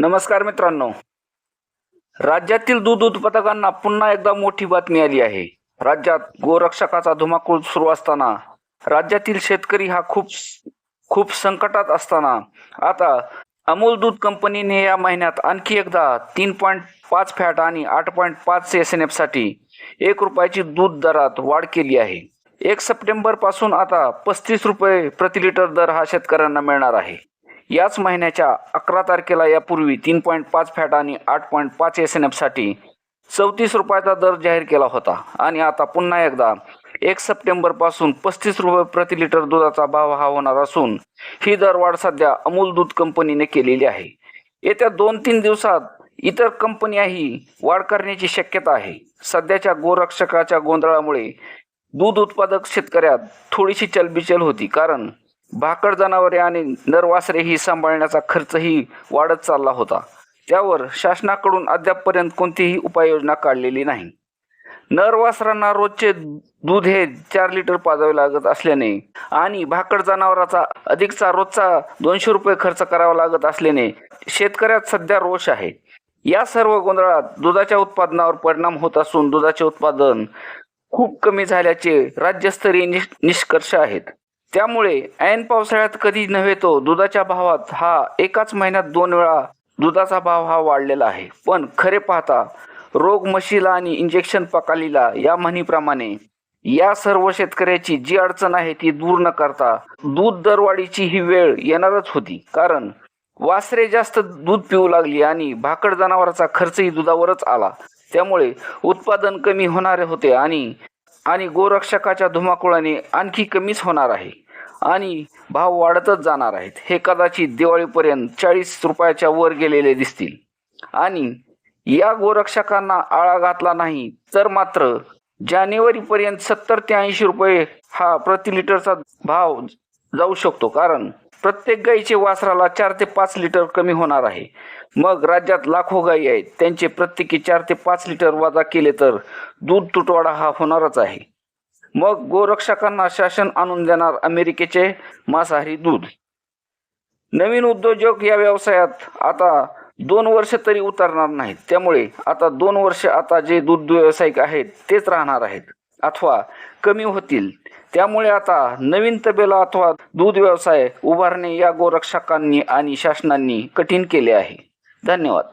नमस्कार मित्रांनो. राज्यातील दूध उत्पादकांना पुन्हा एकदा मोठी बातमी आली आहे. राज्यात गोरक्षकाचा धुमाकूळ सुरू असताना राज्यातील शेतकरी हा खूप खूप संकटात असताना आता अमूल दूध कंपनीने या महिन्यात आणखी एकदा तीन पॉईंट पाच फॅट आणि आठ पॉईंट पाच एस एन एफसाठी एक रुपयाची दूध दरात वाढ केली आहे. एक सप्टेंबरपासून आता पस्तीस रुपये प्रति लिटर दर हा शेतकऱ्यांना मिळणार आहे. याच महिन्याच्या अकरा तारखेला यापूर्वी तीन पॉईंट पाच फॅट आणि आठ पॉईंट पाच एस एन एफसाठी चौतीस रुपयाचा दर जाहीर केला होता. आणि आता पुन्हा एकदा एक सप्टेंबरपासून पस्तीस रुपये प्रति लिटर दुधाचा भाव हा होणार असून ही दरवाढ सध्या अमूल दूध कंपनीने केलेली आहे. येत्या दोन तीन दिवसात इतर कंपन्याही वाढ करण्याची शक्यता आहे. सध्याच्या गोरक्षकाच्या गोंधळामुळे दूध उत्पादक शेतकऱ्यात थोडीशी चलबिचल होती. कारण भाकड जनावरे आणि नरवासरे ही सांभाळण्याचा खर्चही वाढत चालला होता. त्यावर शासनाकडून अद्यापपर्यंत कोणतीही उपाययोजना काढलेली नाही. नरवासरांना रोजचे दूध हे चार लिटर पाजावे लागत असल्याने आणि भाकड जनावराचा अधिकचा रोजचा दोनशे रुपये खर्च करावा लागत असल्याने शेतकऱ्यात सध्या रोष आहे. या सर्व गोंधळात दुधाच्या उत्पादनावर परिणाम होत असून दुधाचे उत्पादन खूप कमी झाल्याचे राज्यस्तरीय निष्कर्ष आहेत. त्यामुळे ऐन पावसाळ्यात कधी नव्हे तो दुधाच्या भावात हा एकाच महिन्यात दोन वेळा दुधाचा भाव हा वाढलेला आहे. पण खरे पाहता रोग म्हशीला आणि इंजेक्शन पकालीला या म्हणीप्रमाणे या सर्व शेतकऱ्याची जी अडचण आहे ती दूर न करता दूध दरवाढीची ही वेळ येणारच होती. कारण वासरे जास्त दूध पिऊ लागली आणि भाकड जनावराचा खर्चही दुधावरच आला. त्यामुळे उत्पादन कमी होणारे होते आणि आणि गोरक्षकाच्या धुमाकुळाने आणखी कमीच होणार आहे. आणि भाव वाढतच जाणार आहेत. हे कदाचित दिवाळीपर्यंत चाळीस रुपयाच्या वर गेलेले दिसतील. आणि या गोरक्षकांना आळा घातला नाही तर मात्र जानेवारीपर्यंत सत्तर ते ऐंशी रुपये हा प्रति लिटरचा भाव जाऊ शकतो. कारण प्रत्येक गाईचे वासराला चार ते पाच लिटर कमी होणार आहे. मग राज्यात लाखो गायी आहेत. त्यांचे प्रत्येकी चार ते पाच लिटर वजा केले तर दूध तुटवाडा हा होणारच आहे. मग गोरक्षकांना शासन आणून देणार अमेरिकेचे मांसाहारी दूध. नवीन उद्योजक या व्यवसायात आता दोन वर्ष तरी उतरणार नाहीत. त्यामुळे आता दोन वर्ष आता जे दूध व्यावसायिक आहेत तेच राहणार आहेत. अथवा कमी होतील. त्यामुळे आता नवीन तबेला अथवा दूध व्यवसाय उभारणे या गोरक्षकांनी आणि शासनांनी कठीण केले आहे. धन्यवाद.